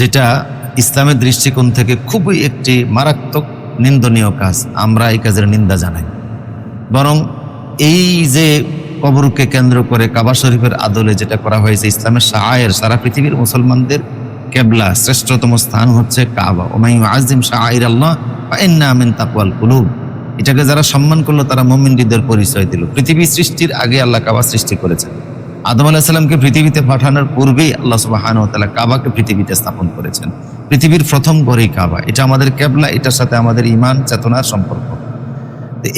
যেটা ইসলামের দৃষ্টিকোণ থেকে খুবই একটি মারাত্মক নিন্দনীয় কাজ। আমরা এই কাজের নিন্দা জানাই। বরং এই যে কবরকে কেন্দ্র করে কাবা শরীফের আদলে যেটা করা হয়েছে, ইসলামের শাহের সারা পৃথিবীর মুসলমানদের কেবলা শ্রেষ্ঠতম স্থান হচ্ছে কাবা। ওমাই আজিম শাহির আল্লাহ আমিন কুলুব। এটাকে যারা সম্মান করল, তারা মোমিনদের পরিচয় দিল। পৃথিবী সৃষ্টির আগে আল্লাহ কাবা সৃষ্টি করেছেন। আদম আলাহিসাল্লামকে পৃথিবীতে পাঠানোর পূর্বেই আল্লাহ সুবাহান তালা কাবাকে পৃথিবীতে স্থাপন করেছেন। পৃথিবীর প্রথম ঘরেই কাবা। এটা আমাদের কেবলা এটার সাথে আমাদের ইমান চেতনার সম্পর্ক।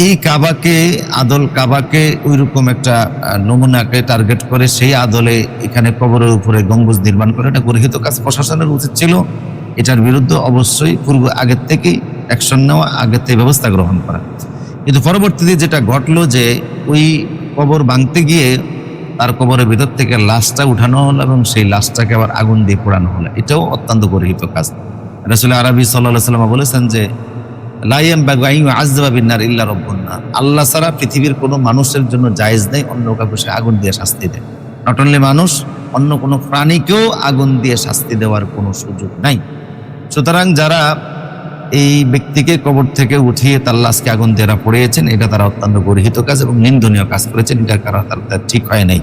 এই কাবাকে, আদল কাবাকে ওইরকম একটা নমুনাকে টার্গেট করে সেই আদলে এখানে কবরের উপরে গম্বুজ নির্মাণ করে। এটা গর্হিত কাজ প্রশাসনের উচিত ছিল। এটার বিরুদ্ধে অবশ্যই পূর্ব আগের থেকেই অ্যাকশন নেওয়া, আগের থেকে ব্যবস্থা গ্রহণ করা। কিন্তু পরবর্তীতে যেটা ঘটলো যে ওই কবর ভাঙতে গিয়ে তার কবরের ভিতর থেকে লাশটা উঠানো হলো এবং সেই লাশটাকে আবার আগুন দিয়ে পোড়ানো হলো। এটাও অত্যন্ত গর্হিত কাজ। রাসুল আরবি সাল্লাহ সাল্লাম বলেছেন যে লাইয়াম বাগাইম আজবাবিনার ইল্লা রব্বন্না আল্লাহ ছাড়া পৃথিবীর কোনো মানুষের জন্য জায়েজ নেই, অন্য কাউকে সে আগুন দিয়ে শাস্তি দেয়। নট অনলি মানুষ, অন্য কোনো প্রাণীকেও আগুন দিয়ে শাস্তি দেওয়ার কোনো সুযোগ নাই। সুতরাং যারা এই ব্যক্তিকে কবর থেকে উঠিয়ে তার লাশকে আগুন এরা পড়িয়েছেন, এটা তারা অত্যন্ত গর্হিত কাজ এবং নিন্দনীয় কাজ করেছেন। এটা কারা তার তার ঠিক হয় নাই।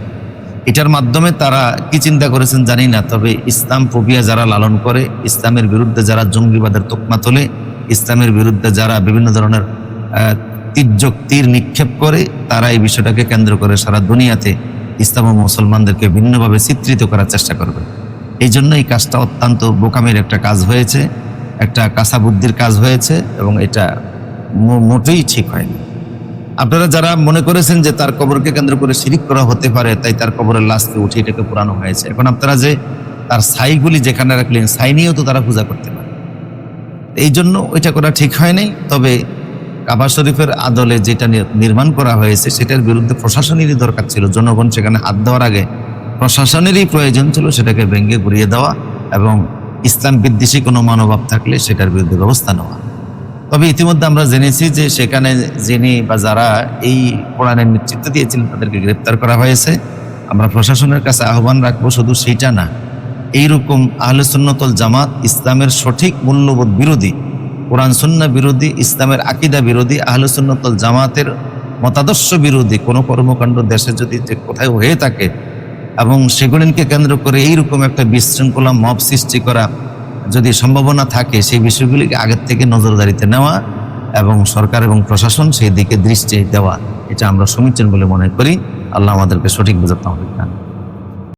এটার মাধ্যমে তারা কি চিন্তা করেছেন জানি না, তবে ইসলাম ফোবিয়া যারা লালন করে, ইসলামের বিরুদ্ধে যারা জঙ্গিবাদের তোকমা তোলে, ইসলামের বিরুদ্ধে যারা বিভিন্ন ধরনের তীর্যক তীর নিক্ষেপ করে, তারা এই বিষয়টাকে কেন্দ্র করে সারা দুনিয়াতে ইসলাম ও মুসলমানদেরকে ভিন্নভাবে চিত্রিত করার চেষ্টা করবে। এই জন্য এই কাজটা অত্যন্ত বোকামের একটা কাজ হয়েছে, একটা কাঁচা বুদ্ধির কাজ হয়েছে, এবং এটা মোটেই ঠিক হয়নি। আপনারা যারা মনে করেছেন যে তার কবরকে কেন্দ্র করে শিরিক করা হতে পারে, তাই তার কবরের লাশকে উঠিয়ে এটাকে পুরানো হয়েছে। এখন আপনারা যে তার ছাইগুলি যেখানে রাখলেন, ছাই নিয়েও তো তারা পূজা করতে পারে। এই জন্য ওইটা করা ঠিক হয় নাই। তবে কাবা শরীফের আদলে যেটা নির্মাণ করা হয়েছে, সেটার বিরুদ্ধে প্রশাসনেরই দরকার ছিল। জনগণ সেখানে হাত দেওয়ার আগে প্রশাসনেরই প্রয়োজন ছিল সেটাকে ভেঙে ঘুরিয়ে দেওয়া এবং ইসলাম বিদ্বেষী কোনো মনোভাব থাকলে সেটার বিরুদ্ধে ব্যবস্থা নেওয়া। তবে ইতিমধ্যে আমরা জেনেছি যে সেখানে যিনি বা যারা এই কোরআনের নেতৃত্ব দিয়েছিলেন, তাদেরকে গ্রেপ্তার করা হয়েছে। আমরা প্রশাসনের কাছে আহ্বান রাখব, শুধু সেইটা না, এইরকম আহলে সুন্নতল জামাত ইসলামের সঠিক মূল্যবোধ বিরোধী, কোরআন সুন্না বিরোধী, ইসলামের আকিদা বিরোধী, আহলে সুন্নতল জামাতের মতাদর্শ বিরোধী কোনো কর্মকাণ্ড দেশে যদি যে কোথায় হয়ে থাকে এবং সেগুলিকে কেন্দ্র করে এইরকম একটা বিশৃঙ্খলা, মব সৃষ্টি করা যদি সম্ভাবনা থাকে, সেই বিষয়গুলিকে আগের থেকে নজরদারিতে নেওয়া এবং সরকার এবং প্রশাসন সেই দিকে দৃষ্টি দেওয়া, এটা আমরা সমীচীন বলে মনে করি। আল্লাহ আমাদেরকে সঠিক বোঝাতে হবে